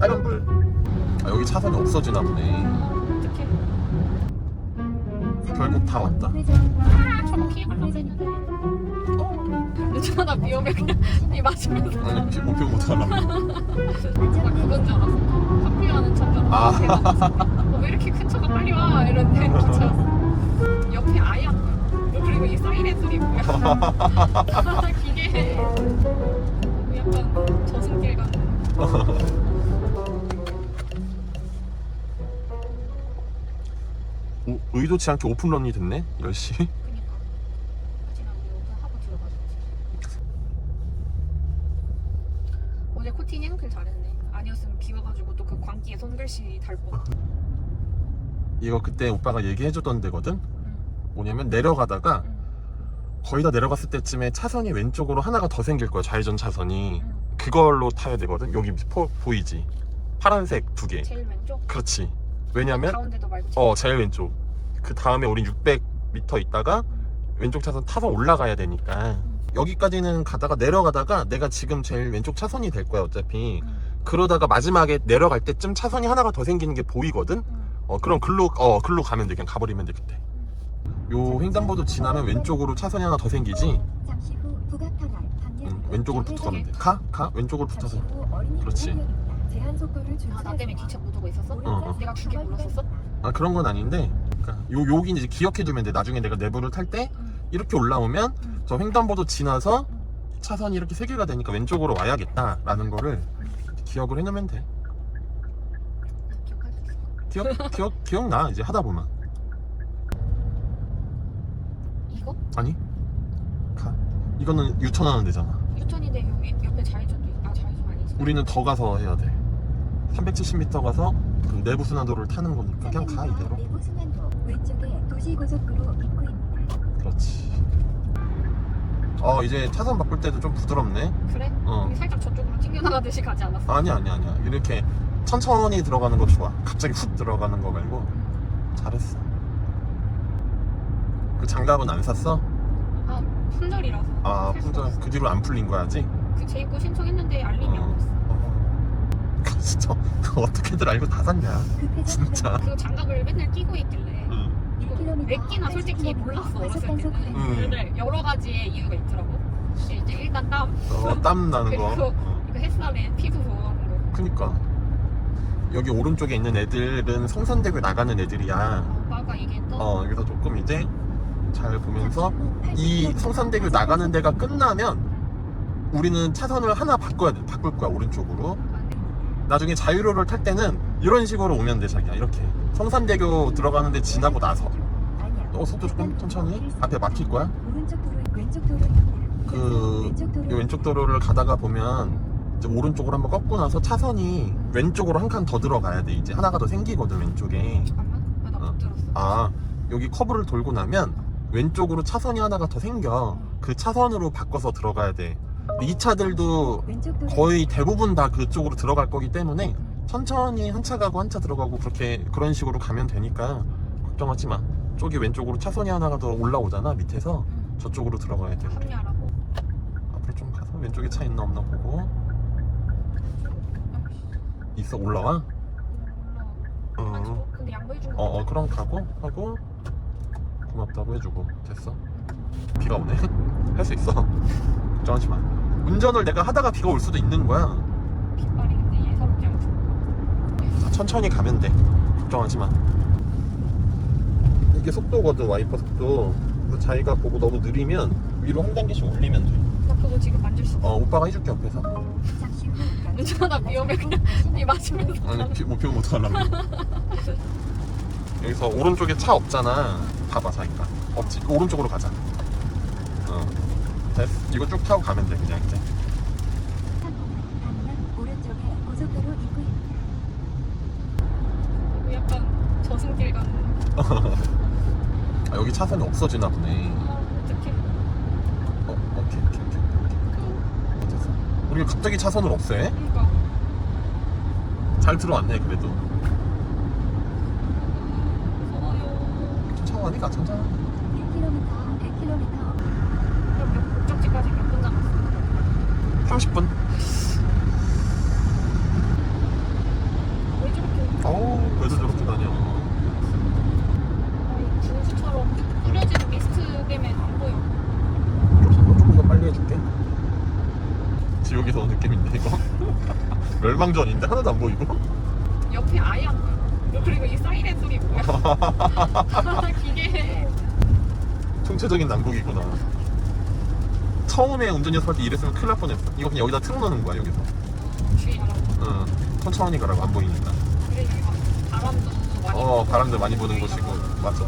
빨간 불 아 여기 차선이 없어지나 보네 어떡해. 결국 다 왔다 아, 했는데. 근데 저나 위험해 그냥 이 맞으면서. 아니 피- 목표 못하려고 나 그건 줄 알았어. 합류하는 차인 줄 아. 알았어. 어, 왜 이렇게 큰 차가 빨리 와? 이런데 기차였어. 옆에 아예 안 보여. 그리고 이 사이렌 소리 뭐야? 기계. 약간 저승길 같은. 오, 의도치 않게 오픈런이 됐네 10시 그니까. 지난 우리 오늘 하고 들어가셨지. 어제 코팅이 한클 잘했네. 아니었으면 비 와가지고 또 그 광기에 손글씨 달고. 이거 그때 오빠가 얘기해주던 데거든 응. 뭐냐면 내려가다가 응. 거의 다 내려갔을 때쯤에 차선이 왼쪽으로 하나가 더 생길 거야 좌회전 차선이 응. 그걸로 타야 되거든 여기 포, 보이지 파란색 두개 제일 왼쪽. 그렇지 왜냐면 가운데도 말고. 어 제일 왼쪽 그 다음에 우린 600m 있다가 왼쪽 차선 타서 올라가야 되니까 여기까지는 가다가 내려가다가 내가 지금 제일 왼쪽 차선이 될 거야 어차피 응. 그러다가 마지막에 내려갈 때쯤 차선이 하나가 더 생기는 게 보이거든 응. 어 그럼 글로 어 글로 가면 돼 그냥 가버리면 돼 그때 요 횡단보도 지나면 왼쪽으로 차선이 하나 더 생기지 잠시 후 부가터널 방면 응, 왼쪽으로 붙어 가면 돼 가? 가? 왼쪽으로 붙어서 그렇지. 제한 속도를 아, 나 때문에 기차 못 오고 있었어? 어, 어. 내가 길게 불렀었어? 아 그런 건 아닌데 그러니까 요 여기 이제 기억해 두면 돼 나중에 내가 내부를 탈때 응. 이렇게 올라오면 응. 저 횡단보도 지나서 응. 차선이 이렇게 세 개가 되니까 왼쪽으로 와야겠다라는 거를 기억을 해 놓으면 돼 기억할 수 있어. 기억 기억 기억나 이제 하다 보면 이거? 아니 가 이거는 유턴하는 데잖아 유턴인데 여기 옆에 좌회전도 있... 아 좌회전 아니지? 우리는 더 가서 해야 돼 370m 가서 그 내부 순환도로를 타는 거니까 그냥 가 이대로 내부 순환도 왼쪽에 도시고속도로 입구입니다. 그렇지 어 이제 차선 바꿀 때도 좀 부드럽네 그래? 어. 여기 살짝 저쪽으로 튕겨나가듯이 가지 않았어? 아니야 아니야 아니야 이렇게 천천히 들어가는 거 좋아 갑자기 훅 들어가는 거 말고 잘했어 그 장갑은 안 샀어? 아 품절이라서 아 살수 없어. 그 뒤로 안 풀린 거야 아직? 그 재입고 신청했는데 알림이 어. 안 왔어 어. 진짜 어떻게들 알고 다 샀냐? 급회전 진짜. 그 장갑을 맨날 끼고 있길래. 응. 이거 1km, 몇 끼나 솔직히 80km 몰랐어 어렸을 과속 때는. 단속 음. 근데 여러 가지의 이유가 있더라고. 이제 일단 땀. 어, 땀 나는 거. 그리고 어. 이거 햇살에 피부 보호하는 거. 그니까. 여기 오른쪽에 있는 애들은 성산대교 나가는 애들이야. 오빠가 얘기했던 어 여기서 조금 이제 잘 보면서 후이 80km 성산대교 나가는 데가 끝나면 우리는 차선을 하나 바꿔야 돼 바꿀 거야 오른쪽으로 나중에 자유로를 탈 때는 이런 식으로 오면 돼 자기야. 이렇게. 성산대교 들어가는데 지나고 나서. 어 속도 조금 천천히 앞에 막힐 거야. 그 왼쪽 도로 이 왼쪽 도로를 가다가 보면 이제 오른쪽으로 한번 꺾고 나서 차선이 왼쪽으로 한 칸 더 들어가야 돼. 이제 하나가 더 생기거든 왼쪽에. 아, 어. 아 여기 커브를 돌고 나면 왼쪽으로 차선이 하나가 더 생겨. 그 차선으로 바꿔서 들어가야 돼 이 차들도 거의 대부분 다 그쪽으로 들어갈 거기 때문에 천천히 한 차 가고 한 차 들어가고 그렇게 그런 식으로 가면 되니까 걱정하지 마 저기 왼쪽으로 차선이 하나가 더 올라오잖아 밑에서. 응. 저쪽으로 들어가야 돼 우리. 앞으로 좀 가서 왼쪽에 차 있나 없나 보고. 있어 올라와? 어, 가지고 근데 양보해준 거 어, 어 그럼 가고 하고 고맙다고 해주고. 됐어. 비가 오네. 할 수 있어 걱정하지 마 운전을 내가 하다가 비가 올 수도 있는 거야. 빗발이 근데 예사롭지 않고 자, 천천히 가면 돼. 걱정하지 마 이게 속도거든 와이퍼 속도. 그래서 자기가 보고 너무 느리면 위로 한 단계씩 올리면 나 그거 지금 만질 수 없어 돼어. 오빠가 해줄게 옆에서. 운전하다 위험해. 그냥 이 맞으면서. 아니 비, 목표 못 하려고. 여기서 오른쪽에 차 없잖아. 봐봐 자기가. 없지? 오른쪽으로 가자. 어 됐어. 이거 쭉 타고 가면 돼 그냥 이제. 약간 저승길 가는 아, 여기 차선이 없어지나 보네. 아 어떡해. 어 오케이 오케이 오케이 오케이 됐어. 우리가 갑자기 차선을 없애? 그러니까. 잘 들어왔네 그래도. 무서워요. 천천히 가 천천히 30분. 어우 그래서 저렇게 다녀 여기서 느낌인데 이거? 멸망전인데? 하나도 안 보이고 옆에 아예 안 보여. 그리고 이 사이렌 소리 뭐야? 기계 총체적인 난국이구나. 처음에 운전 연습할 때 이랬으면 큰일 날 뻔했어. 이거 그냥 여기다 틀어놓는 거야 여기서. 응. 천천히 가라고 안 보이니까. 바람도 많이. 어 불고 바람도 많이 부는 곳이고 맞아.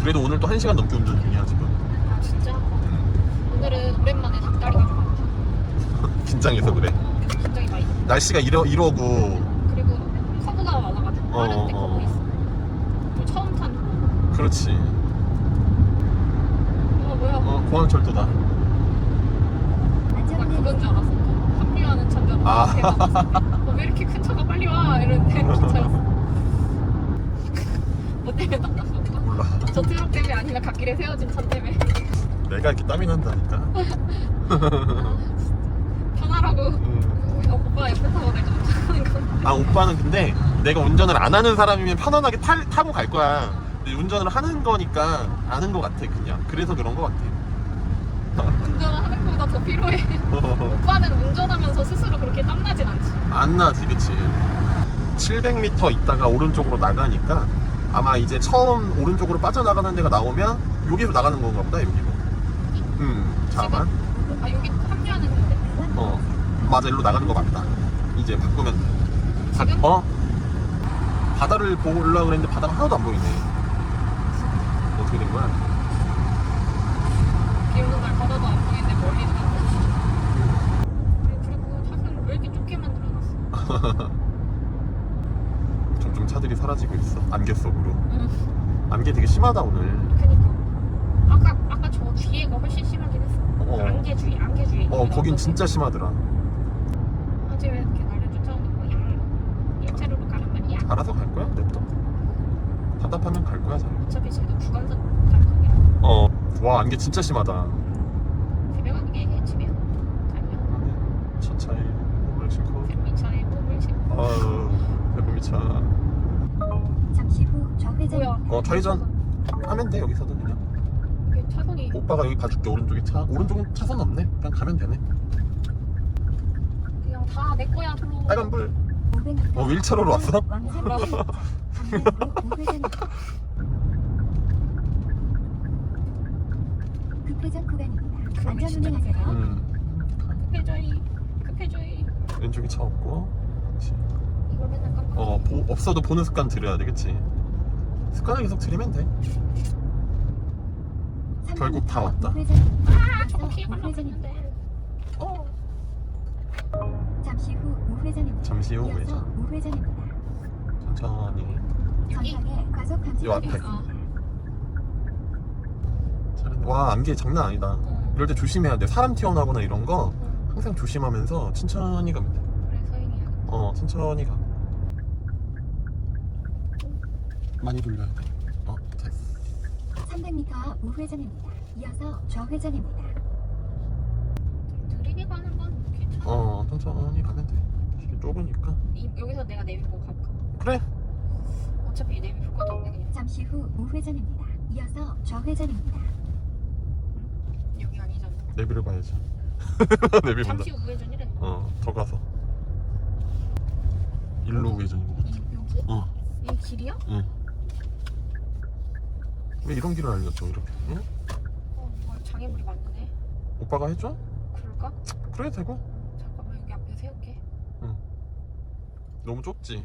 그래도 오늘 또 1시간 넘게 운전 중이야 지금. 아 진짜? 음. 오늘은 오랜만에 닭다리가 좀 긴장해서 그래. 굉장히 많이. 날씨가 이러, 이러고 그리고 커브가 많아가지고 어, 빠른데 어. 커브 있어. 그렇지. 어 뭐야? 어 공항철도다. 나 그건 줄 알았어. 합류하는 차인 줄 아. 알았어. 어, 왜 이렇게 큰 차가 빨리 와? 이랬는데 기차였어. 뭐 때문에 닦았어? 몰라. 저 트럭 때문에 아니라 갓길에 세워진 차 때문에 내가 이렇게 땀이 난다니까. 편하라고 음. 어, 오빠 옆에 타고 내가 운전하는 거 아 오빠는 근데 내가 운전을 안 하는 사람이면 편안하게 탈, 타고 갈 거야. 근데 운전을 하는 거니까 아는 거 같아 그냥. 그래서 그런 거 같아. 운전을 하는 것보다 더 필요해. 오빠는 운전하면서 스스로 그렇게 땀나진 않지? 안 나지 그치? 700m 있다가 오른쪽으로 나가니까 아마 이제 처음 오른쪽으로 빠져나가는 데가 나오면 여기로 나가는 건가 보다 여기로. 음 잠깐만. 아 여기 합류하는 건데? 어 맞아 일로 나가는 거 맞다. 이제 바꾸면 돼. 바- 지금? 어? 바다를 올라오려고 그랬는데 바다가 하나도 안 보이네 어떻게 된 거야? 비 오는 날 바다도 안 보이는데 멀리도 안 보이지 그리고 사실 왜 이렇게 좁게 만들어놨어? 점점 차들이 사라지고 있어? 안개 속으로? 응. 안개 되게 심하다 오늘. 그니까. 아까 아까 저 뒤에가 훨씬 심하긴 했어. 어. 안개주의 안개주의 어 거긴 진짜 심하더라. 어제 왜 이렇게 나를 쫓아오는 거야? 일차로로 가란 말이야. 알아서 냅둬 답답하면 갈 거야 자기. 어차피 쟤도 구간도 단속이라 어. 와 안개 진짜 심하다. 새벽 안개에 집에 가면 첫 네. 차에 몸을 싣고. 미차에 몸을 싣고 아유 배부미 차. 잠시 후 좌회전. 뭐야 어 좌회전 하면 돼 여기서도 그냥. 이게 차선이 오빠가 여기 봐줄게 오른쪽에 차. 오른쪽은 차선 없네. 그냥 가면 되네. 그냥 다 내 거야 도로 빨간불. 어 윌체어로 왔어? 왼쪽에 차 없고. 그치. 어, 보, 없어도 보는 습관 들여야 돼, 그치? 습관을 계속 들이면 돼. 결국 다 왔다. 아 저거 피해 가려고 우회전입니다. 했는데 어 잠시 후 우회전입니다. 잠시 후 이어서 우회전. 우회전입니다. 천천히. 전방에 과속 방지 요 앞에. 어. 차량- 와, 안개 장난 아니다. 어. 이럴 때 조심해야 돼. 사람 튀어나오거나 이런 거 항상 조심하면서 천천히 가면 돼. 어, 천천히 가. 많이 돌려야 돼. 어, 됐어. 300m 앞 우회전입니다. 이어서 좌회전입니다. 느리게 가는 건 괜찮아 어, 천천히 가면 돼. 이게 좁으니까. 이, 여기서 내가 내비 보고 갈까 그래. 어차피 내비 볼 것도 없네 그냥 잠시 후 우회전입니다. 이어서 좌회전입니다. 여기 아니잖아 내비를 봐야지. 내비 본다. 잠시 후 우회전이래 어, 더 가서. 일로 우회전인 것 같아. 이, 여기? 어, 이 길이야? 응. 왜 이런 길을 알려줘, 이렇게? 응? 어, 뭐 장애물이 많네 오빠가 해줘? 그럴까? 그래, 되고. 잠깐만 여기 앞에 세울게 너무 좁지?